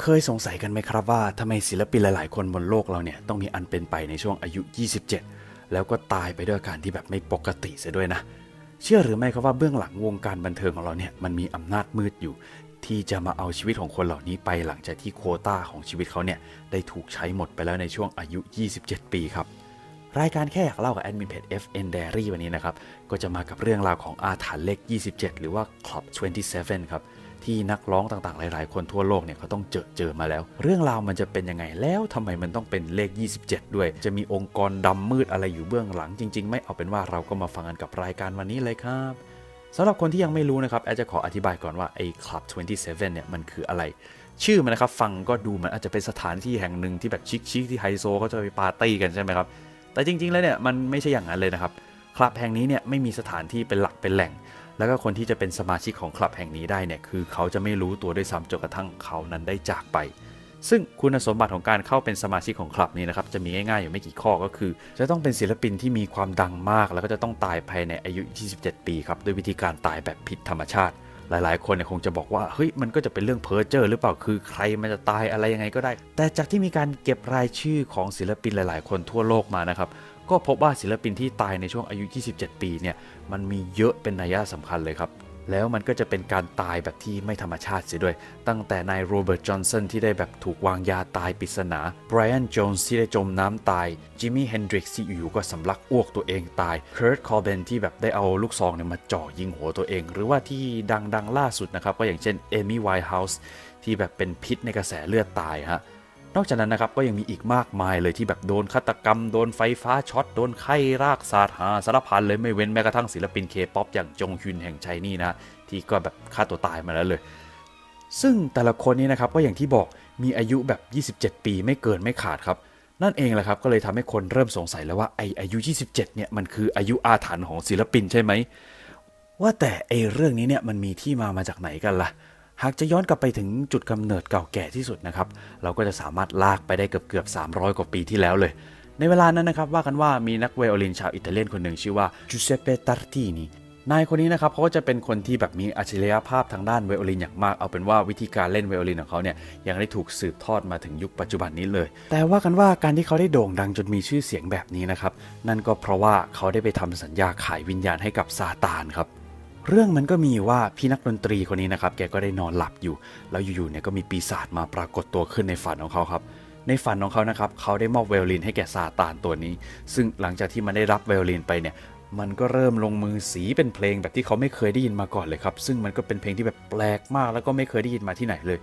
เคยสงสัยกันไหมครับว่าทำไมศิลปินหลาย ๆ คนบนโลกเราเนี่ยต้องมีอันเป็นไปในช่วงอายุ 27 แล้วก็ตายไปด้วยการที่แบบไม่ปกติเสียด้วยนะ เชื่อหรือไม่ครับว่าเบื้องหลังวงการบันเทิงของเราเนี่ยมันมีอำนาจมืดอยู่ ที่จะมาเอาชีวิตของคนเหล่านี้ไปหลังจากที่โคต้าของชีวิตเขาเนี่ยได้ถูกใช้หมดไปแล้วในช่วงอายุ 27 ปีครับรายการแค่อยากเล่ากับแอดมินเพจ FN Diary วันนี้นะครับ ก็จะมากับเรื่องราวของอาถรรพ์เลข 27 หรือว่า Club 27 ครับ ที่นักร้องต่างๆ หลาย ๆ คนทั่วโลกเนี่ยเขาต้องเจอเจอมาแล้ว เรื่องราวมันจะเป็นยังไงแล้วทำไมมันต้องเป็นเลข 27 ด้วย จะมีองค์กรดำมืดอะไรอยู่เบื้องหลังจริง ๆ ไม่เอาเป็นว่าเราก็มาฟังกันกับรายการวันนี้เลยครับสำหรับคนที่ยังไม่รู้นะครับแอดจะขออธิบายก่อนว่าไอ้ Club 27 เนี่ยมันคืออะไร ชื่อมันนะครับฟังก็ดูเหมันอาจจะเป็นสถานที่แห่งหนึ่งที่แบบชิคๆที่ไฮโซเขาจะไปปาร์ตี้กันใช่ไหมครับแต่จริง ๆ แล้วเนี่ยมันไม่ใช่อย่างนั้นเลยนะครับคลับแห่งนี้เนี่ยไม่มีสถานที่เป็นหลักเป็นแหล่ง แล้วก็คนที่จะเป็นสมาชิกของคลับแห่งนี้ได้เนี่ยคือเขาจะไม่รู้ตัวด้วยซ้ำจนกระทั่งเขานั้นได้จากไป ซึ่งคุณสมบัติของการเข้าเป็นสมาชิกของคลับนี้นะครับจะมีง่ายๆอยู่ไม่กี่ข้อก็คือ จะต้องเป็นศิลปินที่มีความดังมาก แล้วก็จะต้องตายภายในอายุ 27 ปีครับด้วยวิธีการตายแบบผิดธรรมชาติหลาย ๆ คนเนี่ยคงจะบอกว่าเฮ้ยมันก็จะเป็นเรื่องเพ้อเจ้อหรือเปล่าคือใครมันจะตายอะไรยังไงก็ได้ แต่จากที่มีการเก็บรายชื่อของศิลปินหลาย ๆ คนทั่วโลกมานะครับ ก็พบว่าศิลปินที่ตายในช่วงอายุ 27 ปีเนี่ยมันมีเยอะเป็นนัยสำคัญเลยครับแล้วมันก็จะเป็นการตายแบบที่ไม่ธรรมชาติเสียด้วย ตั้งแต่นายโรเบิร์ตจอห์นสันที่ได้แบบถูกวางยาตายปริศนาไบรอันโจนส์ที่ได้จมน้ำตาย จิมมี่เฮนดริกซ์ที่อยู่ก็สำลักอ้วกตัวเองตาย เคิร์ตคอร์เบนที่แบบได้เอาลูกซองเนี่ยมาจ่อยิงหัวตัวเอง หรือว่าที่ดังๆล่าสุดนะครับ ก็อย่างเช่นเอมี่ไวท์เฮาส์ที่แบบเป็นพิษในกระแสเลือดตายฮะ นอกจากนั้นนะครับก็ยังมีอีกมากมายเลยที่แบบโดนฆาตกรรม โดนไฟฟ้าช็อต โดนไข้รากศาสตร์หาสารพันเลยไม่เว้นแม้กระทั่งศิลปินเคป๊อปอย่างจงฮยุนแห่งไชนี่นะ ที่ก็แบบฆ่าตัวตายมาแล้วเลย ซึ่งแต่ละคนนี้นะครับก็อย่างที่บอกมีอายุแบบ 27 ปีไม่เกินไม่ขาดครับ นั่นเองแหละครับก็เลยทำให้คนเริ่มสงสัยแล้วว่าไออายุ 27 เนี่ยมันคืออายุอาถรรพ์ของศิลปินใช่ไหมว่าแต่ไอเรื่องนี้เนี่ยมันมีที่มามาจากไหนกันล่ะ หากจะย้อนกลับไปถึงจุดกำเนิดเก่าแก่ที่สุดนะครับ เราก็จะสามารถลากไปได้เกือบเกือบ300 กว่าปีที่แล้วเลย ในเวลานั้นนะครับว่ากันว่ามีนักไวโอลินชาวอิตาเลียนคนหนึ่งชื่อว่าจูเซเปตาร์ตินีนายคนนี้นะครับเขาก็จะเป็นคนที่แบบมีอัจฉริยภาพทางด้านไวโอลินอย่างมาก เอาเป็นว่าวิธีการเล่นไวโอลินของเขาเนี่ยยังได้ถูกสืบทอดมาถึงยุคปัจจุบันนี้เลย แต่ว่ากันว่าการที่เขาได้โด่งดังจนมีชื่อเสียงแบบนี้นะครับนั่นก็เพราะว่าเขาได้ไปทำสัญญาขายวิญญาณให้กับซาตานครับ เรื่องมันก็มีว่าพี่นักดนตรีคนนี้นะครับ แกก็ได้นอนหลับอยู่ แล้วอยู่ๆเนี่ยก็มีปีศาจมาปรากฏตัวขึ้นในฝันของเขาครับ ในฝันของเขานะครับ เขาได้มอบไวโอลินให้แก่ซาตานตัวนี้ ซึ่งหลังจากที่มันได้รับไวโอลินไปเนี่ย มันก็เริ่มลงมือสีเป็นเพลงแบบที่เขาไม่เคยได้ยินมาก่อนเลยครับ ซึ่งมันก็เป็นเพลงที่แบบแปลกมากแล้วก็ไม่เคยได้ยินมาที่ไหนเลย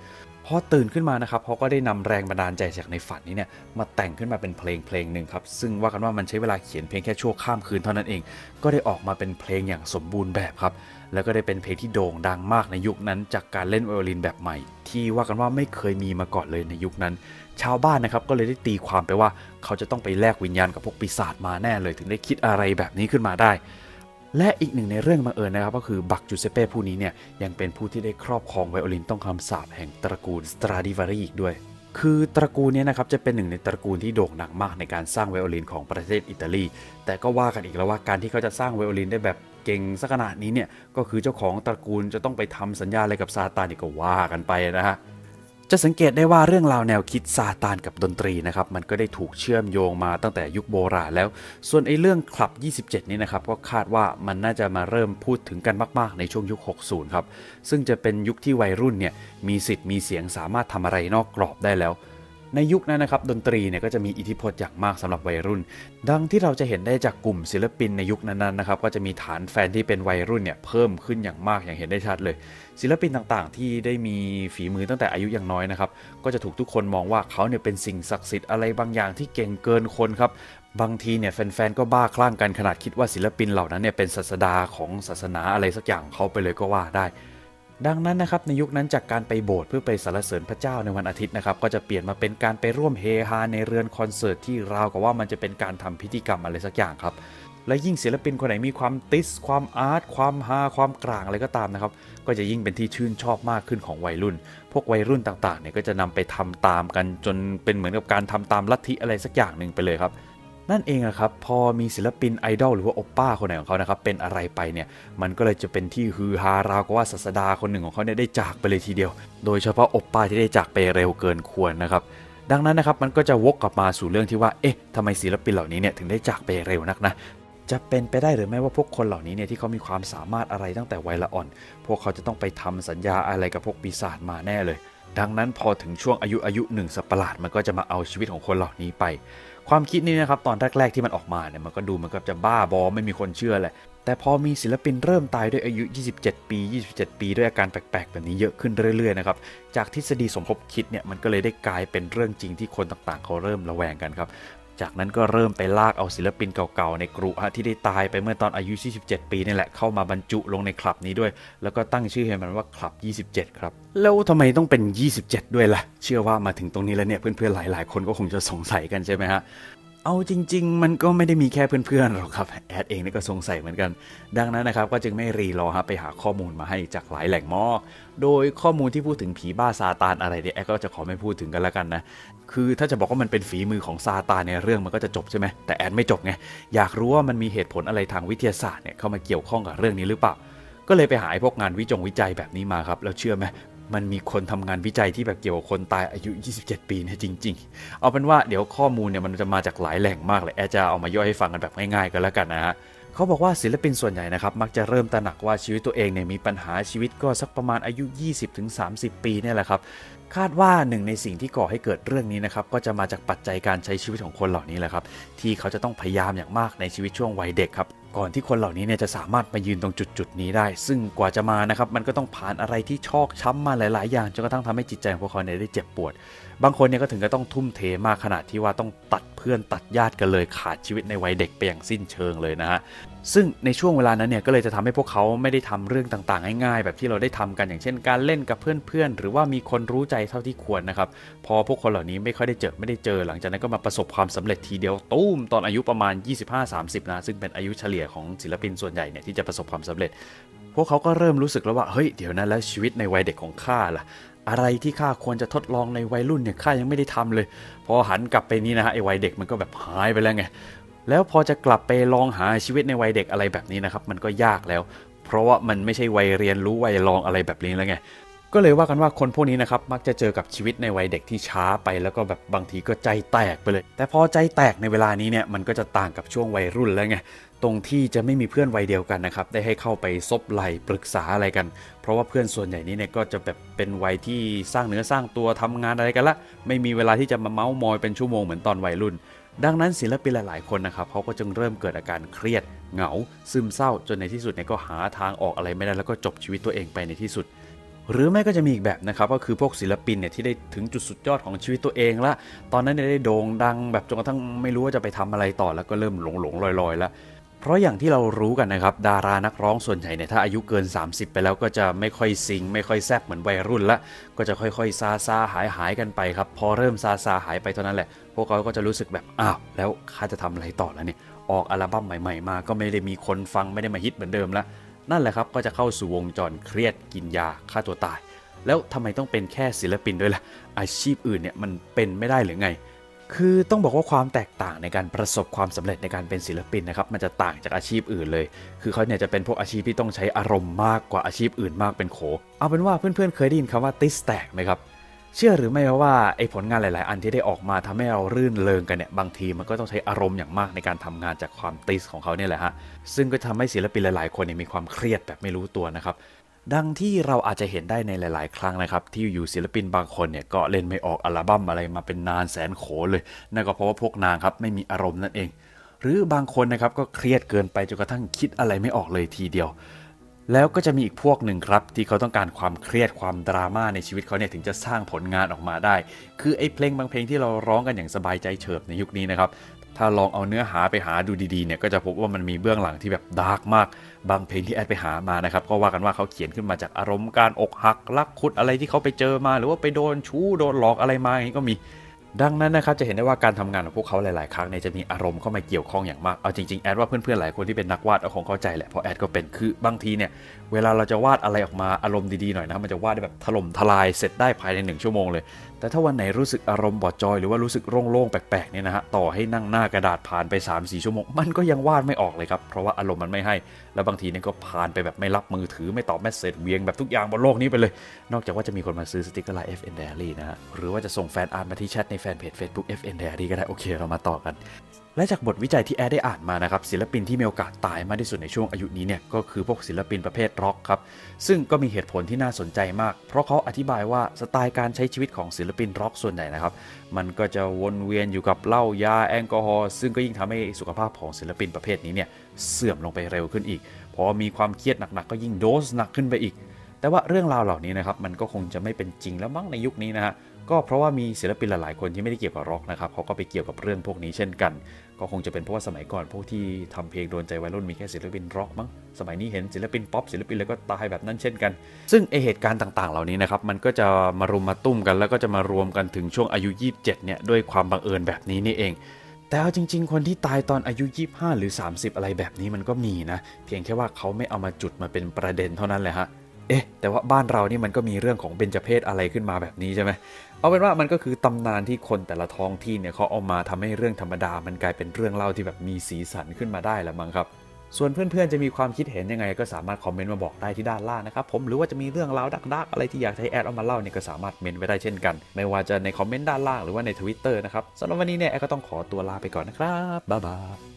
พอตื่นขึ้นมานะครับเขาก็ได้นำแรงบันดาลใจจากในฝันนี้เนี่ยมาแต่งขึ้นมาเป็นเพลงเพลงหนึ่งครับ ซึ่งว่ากันว่ามันใช้เวลาเขียนเพลงแค่ชั่วข้ามคืนเท่านั้นเอง ก็ได้ออกมาเป็นเพลงอย่างสมบูรณ์แบบครับ แล้วก็ได้เป็นเพลงที่โด่งดังมากในยุคนั้น จากการเล่นไวโอลินแบบใหม่ ที่ว่ากันว่าไม่เคยมีมาก่อนเลยในยุคนั้น ชาวบ้านนะครับก็เลยได้ตีความไปว่า เขาจะต้องไปแลกวิญญาณกับพวกปีศาจมาแน่เลย ถึงได้คิดอะไรแบบนี้ขึ้นมาได้ และอีกหนึ่งในเรื่องบังเอิญนะครับ ก็คือบักจูเซเป้ผู้นี้เนี่ยยังเป็นผู้ที่ได้ครอบครองไวโอลินต้องคำสาปแห่งตระกูลสตราดิวารีอีกด้วยคือตระกูลนี้นะครับจะเป็นหนึ่งในตระกูลที่โด่งดังมากในการสร้างไวโอลินของประเทศอิตาลี แต่ก็ว่ากันอีกแล้วว่าการที่เขาจะสร้างไวโอลินได้แบบ เก่งสักขนาดนี้เนี่ยก็คือเจ้าของตระกูลจะต้องไปทำสัญญาอะไรกับซาตานนี่ก็ว่ากันไปนะฮะจะสังเกตได้ว่าเรื่องราวแนวคิดซาตานกับดนตรีนะครับมันก็ได้ถูกเชื่อมโยงมาตั้งแต่ยุคโบราณแล้ว ส่วนไอ้เรื่องคลับ 27 นี่นะครับก็คาดว่ามันน่าจะมาเริ่มพูดถึงกันมาก ๆ ในช่วงยุค 60 ครับ ซึ่งจะเป็นยุคที่วัยรุ่นเนี่ยมีสิทธิ์มีเสียงสามารถทำอะไรนอกกรอบได้แล้ว ในยุคนั้นนะครับดนตรีเนี่ยก็จะมีอิทธิพลอย่างมากสำหรับวัยรุ่น ดังที่เราจะเห็นได้จากกลุ่มศิลปินในยุคนั้นๆนะครับก็จะมีฐานแฟนที่เป็นวัยรุ่นเนี่ยเพิ่มขึ้นอย่างมากอย่างเห็นได้ชัดเลย ศิลปินต่างๆ ที่ได้มีฝีมือตั้งแต่อายุยังน้อยนะครับก็จะถูกทุกคนมองว่าเขาเนี่ยเป็นสิ่งศักดิ์สิทธิ์อะไรบางอย่างที่เก่งเกินคนครับบางทีเนี่ยแฟนๆก็บ้าคลั่งกันขนาดคิดว่าศิลปินเหล่านั้นเนี่ยเป็นศาสดาของศาสนาอะไรสักอย่างของเขาไปเลยก็ว่าได้ ดังนั้นนะครับในยุคนั้นจากการไปโบสถ์เพื่อไปสรรเสริญพระเจ้าในวันอาทิตย์นะครับก็จะเปลี่ยนมาเป็นการไปร่วมเฮฮาในเรือนคอนเสิร์ตที่ราวกับว่ามันจะเป็นการทำพิธีกรรมอะไรสักอย่างครับและยิ่งศิลปินคนไหนมีความติส ความอาร์ต ความฮา ความกลางอะไรก็ตามนะครับ ก็จะยิ่งเป็นที่ชื่นชอบมากขึ้นของวัยรุ่น พวกวัยรุ่นต่างๆเนี่ยก็จะนำไปทำตามกันจนเป็นเหมือนกับการทำตามลัทธิอะไรสักอย่างหนึ่งไปเลยครับ นั่นเองอะครับพอมีศิลปินไอดอลหรือว่าโอปป้าคนไหนของเขานะครับเป็นอะไรไปเนี่ยมันก็เลยจะเป็นที่ฮือฮาราวกับว่าศาสดาคนหนึ่งของเขาเนี่ยได้จากไปเลยทีเดียว โดยเฉพาะโอปป้าที่ได้จากไปเร็วเกินควรนะครับดังนั้นนะครับมันก็จะวกกลับมาสู่เรื่องที่ว่าเอ๊ะทำไมศิลปินเหล่านี้เนี่ยถึงได้จากไปเร็วนักนะจะเป็นไปได้หรือไม่ว่าพวกคนเหล่านี้เนี่ยที่เขามีความสามารถอะไรตั้งแต่วัยละอ่อน พวกเขาจะต้องไปทำสัญญาอะไรกับพวกปีศาจมาแน่เลย ดังนั้นพอถึงช่วงอายุอายุหนึ่งสัปหลาดมันก็จะมาเอาชีวิตของคนเหล่านี้ไป ความคิดนี้นะครับตอนแรกๆที่มันออกมาเนี่ยมันก็ดูมันก็จะบ้าบอไม่มีคนเชื่อแหละแต่พอมีศิลปินเริ่มตายด้วยอายุ 27 ปี 27 ปีด้วยอาการแปลกๆ แบบนี้เยอะขึ้นเรื่อยๆนะครับ จากทฤษฎีสมคบคิดเนี่ยมันก็เลยได้กลายเป็นเรื่องจริงที่คนต่างๆ เขาเริ่มระแวงกันครับ จากนั้นก็เริ่มไปลากเอาศิลปินเก่าๆในกรุฮะที่ได้ตายไปเมื่อตอนอายุ 27 ปีนี่แหละเข้ามาบรรจุลงในคลับนี้ด้วย แล้วก็ตั้งชื่อให้มันว่าคลับ 27 ครับ แล้วทำไมต้องเป็น 27 ด้วยล่ะ เชื่อว่ามาถึงตรงนี้แล้วเนี่ยเพื่อนๆหลายๆ คนก็คงจะสงสัยกันใช่ไหมฮะเอาจริง ๆ มันก็ไม่ได้มีแค่เพื่อนๆหรอกครับ แอดเองนี่ก็สงสัยเหมือนกัน ดังนั้นนะครับก็จึงไม่รีรอฮะไปหาข้อมูลมาให้จากหลายแหล่งมอ โดยข้อมูลที่พูดถึงผีบ้าซาตานอะไรเนี่ยแอดก็จะขอไม่พูดถึงกันแล้วกันนะ คือถ้าจะบอกว่ามันเป็นฝีมือของซาตานในเรื่องมันก็จะจบใช่ไหมแต่แอดไม่จบไงอยากรู้ว่ามันมีเหตุผลอะไรทางวิทยาศาสตร์เนี่ยเข้ามาเกี่ยวข้องกับเรื่องนี้หรือเปล่าก็เลยไปหาพวกงานวิจงวิจัยแบบนี้มาครับแล้วเชื่อไหมมันมีคนทำงานวิจัยที่แบบเกี่ยวกับคนตายอายุ 27 ปีนี่ยจริง ๆ เอาเป็นว่าเดี๋ยวข้อมูลเนี่ยมันจะมาจากหลายแหล่งมากเลยแอจะเอามาย่อยให้ฟังกันแบบง่ายๆกันแล้วกันนะฮะ เขาบอกว่าศิลปินส่วนใหญ่นะครับมักจะเริ่มตระหนักว่าชีวิตตัวเองเนี่ยมีปัญหาชีวิตก็สักประมาณอายุ 20-30 ปีเนี่ยแหละครับคาดว่าหนึ่งในสิ่งที่ก่อให้เกิดเรื่องนี้นะครับก็จะมาจากปัจจัยการใช้ชีวิตของคนเหล่านี้แหละครับที่เขาจะต้องพยายามอย่างมากในชีวิตช่วงวัยเด็กครับก่อนที่คนเหล่านี้เนี่ยจะสามารถมายืนตรงจุดจุดนี้ได้ ซึ่งกว่าจะมานะครับมันก็ต้องผ่านอะไรที่ชอกช้ำมาหลาย ๆ อย่างจนกระทั่งทำให้จิตใจของพวกเขาเนี่ยได้เจ็บปวด บางคนเนี่ยก็ถึงกับต้องทุ่มเทมากขนาดที่ว่าต้องตัดเพื่อนตัดญาติกันเลยขาดชีวิตในวัยเด็กไปอย่างสิ้นเชิงเลยนะฮะซึ่งในช่วงเวลานั้นเนี่ยก็เลยจะทำให้พวกเขาไม่ได้ทำเรื่องต่างๆ ง่ายๆ แบบที่เราได้ทำกันอย่างเช่น การเล่นกับเพื่อนๆหรือว่ามีคนรู้ใจเท่าที่ควรนะครับพอพวกคนเหล่านี้ไม่ค่อยได้เจอไม่ได้เจอ หลังจากนั้นก็มาประสบความสำเร็จทีเดียวตุ้มตอนอายุประมาณ 25-30 นะซึ่งเป็นอายุเฉลี่ยของศิลปินส่วนใหญ่เนี่ยที่จะประสบความสำเร็จพวกเขาก็เริ่มรู้สึกแล้วว่าเฮ้ยเดี๋ยวนะแล้วชีวิตในวัยเด็กของข้าล่ะ อะไรที่ข้าควรจะทดลองในวัยรุ่นเนี่ยข้ายังไม่ได้ทำเลย พอหันกลับไปนี่นะฮะไอ้วัยเด็กมันก็แบบหายไปแล้วไงแล้วพอจะกลับไปลองหาชีวิตในวัยเด็กอะไรแบบนี้นะครับมันก็ยากแล้ว เพราะว่ามันไม่ใช่วัยเรียนรู้วัยลองอะไรแบบนี้แล้วไง ก็เลยว่ากันว่าคนพวกนี้นะครับมักจะเจอกับชีวิตในวัยเด็กที่ช้าไปแล้วก็แบบบางทีก็ใจแตกไปเลย แต่พอใจแตกในเวลานี้เนี่ยมันก็จะต่างกับช่วงวัยรุ่นแล้วไงตรงที่จะไม่มีเพื่อนวัยเดียวกันนะครับได้ให้เข้าไปซบไหลปรึกษาอะไรกัน เพราะว่าเพื่อนส่วนใหญ่นี้เนี่ยก็จะแบบเป็นวัยที่สร้างเนื้อสร้างตัวทำงานอะไรกันละ ไม่มีเวลาที่จะมาเมาส์มอยเป็นชั่วโมงเหมือนตอนวัยรุ่น ดังนั้นศิลปินหลาย ๆ คนนะครับเขาก็จึงเริ่มเกิดอาการเครียด เหงา ซึมเศร้าจนในที่สุดเนี่ยก็หาทางออกอะไรไม่ได้แล้วก็จบชีวิตตัวเองไปในที่สุด หรือไม่ก็จะมีอีกแบบนะครับก็คือพวกศิลปินเนี่ยที่ได้ถึงจุดสุดยอดของชีวิตตัวเองละตอนนั้นเนี่ยได้โด่งดังแบบจนกระทั่งไม่รู้ว่าจะไปทำอะไรต่อแล้วก็เริ่มหลงหลงลอยลอยล้วเพราะอย่างที่เรารู้กันนะครับดารานักร้องส่วนใหญ่เนี่ยถ้าอายุเกิน 30 ไปแล้วก็จะไม่ค่อยซิง ไม่ค่อยแซบเหมือนวัยรุ่นละก็จะค่อยๆซาซาหายหายกันไปครับพอเริ่มซาซาหายไปเท่านั้นแหละ พวกเขาก็จะรู้สึกแบบอ้าวแล้วข้าจะทำอะไรต่อแล้วเนี่ยออกอัลบั้มใหม่ ๆ มา ก็ไม่ได้มีคนฟังไม่ได้มาฮิตเหมือนเดิมละ นั่นแหละครับก็จะเข้าสู่วงจรเครียดกินยาฆ่าตัวตาย แล้วทำไมต้องเป็นแค่ศิลปินด้วยล่ะอาชีพอื่นเนี่ยมันเป็นไม่ได้หรือไง คือต้องบอกว่าความแตกต่างในการประสบความสำเร็จในการเป็นศิลปินนะครับมันจะต่างจากอาชีพอื่นเลย คือเขาเนี่ยจะเป็นพวกอาชีพที่ต้องใช้อารมณ์มากกว่าอาชีพอื่นมากเป็นโข เอาเป็นว่าเพื่อนๆเคยได้ยินคำว่าติสแตกไหมครับ เชื่อหรือไม่ว่าไอ้ผลงานหลาย ๆ อันที่ได้ออกมาทำให้เรารื่นเริงกันเนี่ยบางทีมันก็ต้องใช้อารมณ์อย่างมากในการทำงานจากความติสของเขาเนี่ยแหละฮะซึ่งก็ทำให้ศิลปินหลาย ๆ คนเนี่ยมีความเครียดแบบไม่รู้ตัวนะครับดังที่เราอาจจะเห็นได้ในหลาย ๆ ครั้งนะครับ ที่อยู่ศิลปินบางคนเนี่ยก็เล่นไม่ออกอัลบั้มอะไรมาเป็นนานแสนโขเลยนั่นก็เพราะว่าพวกนางครับไม่มีอารมณ์นั่นเอง หรือบางคนนะครับก็เครียดเกินไปจนกระทั่งคิดอะไรไม่ออกเลยทีเดียว แล้วก็จะมีอีกพวกหนึ่งครับ ที่เขาต้องการความเครียดความดราม่าในชีวิตเขาเนี่ยถึงจะสร้างผลงานออกมาได้ คือไอ้เพลงบางเพลงที่เราร้องกันอย่างสบายใจเฉิบในยุคนี้นะครับถ้าลองเอาเนื้อหาไปหาดูดีๆเนี่ยก็จะพบว่ามันมีเบื้องหลังที่แบบดาร์กมาก บางเพลงที่แอดไปหามานะครับก็ว่ากันว่าเขาเขียนขึ้นมาจากอารมณ์การอกหักรักคุดอะไรที่เขาไปเจอมา หรือว่าไปโดนชู้โดนหลอกอะไรมาอย่างนี้ก็มี ดังนั้นนะครับจะเห็นได้ว่าการทำงานของพวกเขาหลาย ๆ ครั้งเนี่ยจะมีอารมณ์เข้ามาเกี่ยวข้องอย่างมาก เอาจริง ๆ แอดว่าเพื่อน ๆ หลายคนที่เป็นนักวาดเอาคงเข้าใจแหละ เพราะแอดก็เป็นคือบางทีเนี่ยเวลาเราจะวาดอะไรออกมาอารมณ์ดี ๆ หน่อยนะ มันจะวาดได้แบบถล่มทลายเสร็จได้ภายในหนึ่งชั่วโมงเลยแต่ถ้าวันไหนรู้สึกอารมณ์บอดจอยหรือว่ารู้สึกโล่งๆแปลกๆเนี่ยนะฮะต่อให้นั่งหน้ากระดาษผ่านไป 3-4 ชั่วโมง มันก็ยังวาดไม่ออกเลยครับ เพราะว่าอารมณ์มันไม่ให้ แล้วบางทีเนี่ยก็ผ่านไปแบบไม่รับมือถือไม่ตอบแมสเซจเวียงแบบทุกอย่างบนโลกนี้ไปเลย นอกจากว่าจะมีคนมาซื้อสติกเกอร์ไลน์ FN Diary นะฮะหรือว่าจะส่งแฟนอาร์ตมาที่แชทในแฟนเพจ Facebook FN Diary ก็ได้โอเคเรามาต่อกัน และจากบทวิจัยที่แอดได้อ่านมานะครับศิลปินที่มีโอกาสตายมากที่สุดในช่วงอายุนี้เนี่ยก็คือพวกศิลปินประเภทร็อกครับซึ่งก็มีเหตุผลที่น่าสนใจมาก เพราะเขาอธิบายว่าสไตล์การใช้ชีวิตของศิลปินร็อกส่วนใหญ่นะครับมันก็จะวนเวียนอยู่กับเหล้ายาแอลกอฮอล์ซึ่งก็ยิ่งทำให้สุขภาพของศิลปินประเภทนี้เนี่ยเสื่อมลงไปเร็วขึ้นอีกพอมีความเครียดหนักๆก็ยิ่งโดสหนักขึ้นไปอีกแต่ว่าเรื่องราวเหล่านี้นะครับมันก็คงจะไม่เป็นจริงแล้วมั้งในยุคนี้นะฮะ ก็เพราะว่ามีศิลปินหลายๆคนที่ไม่ได้เกี่ยวกับร็อกนะครับเขาก็ไปเกี่ยวกับเรื่องพวกนี้เช่นกัน ก็คงจะเป็นเพราะว่าสมัยก่อนพวกที่ทำเพลงโดนใจวัยรุ่นมีแค่ศิลปินร็อกมั้งสมัยนี้เห็นศิลปินป๊อปศิลปินอะไรก็ตายแบบนั้นเช่นกัน ซึ่งไอเหตุการณ์ต่างๆ เหล่านี้นะครับมันก็จะมารุมมาตุ้มกัน แล้วก็จะมารวมกันถึงช่วงอายุ 27 เนี่ยด้วยความบังเอิญแบบนี้นี่เองแต่เอาจริง ๆ คนที่ตายตอนอายุ 25 หรือ 30 อะไรแบบนี้มันก็มีนะ เพียงแค่ว่าเขาไม่เอามาจุดมาเป็นประเด็นเท่านั้นแหละฮะ เอ๊ะ แต่ว่าบ้านเรานี่มันก็มีเรื่องของเบญจเพศอะไรขึ้นมาแบบนี้ใช่ไหมเอาเป็นว่ามันก็คือตำนานที่คนแต่ละท้องที่เนี่ยเขาเอามาทำให้เรื่องธรรมดา มันกลายเป็นเรื่องเล่าที่แบบมีสีสันขึ้นมาได้ละมั้งครับส่วนเพื่อนๆ จะมีความคิดเห็นยังไงก็สามารถคอมเมนต์มาบอกได้ที่ด้านล่างนะครับผมหรือว่าจะมีเรื่องราวดักๆ อะไรที่อยากให้แอดเอามาเล่าเนี่ยก็สามารถเมนไว้ได้เช่นกัน ไม่ว่าจะในคอมเมนต์ด้านล่างหรือว่าในทวิตเตอร์นะครับสำหรับวันนี้เนี่ยแอดก็ต้องขอตัวลาไปก่อนนะครับบ๊ายบาย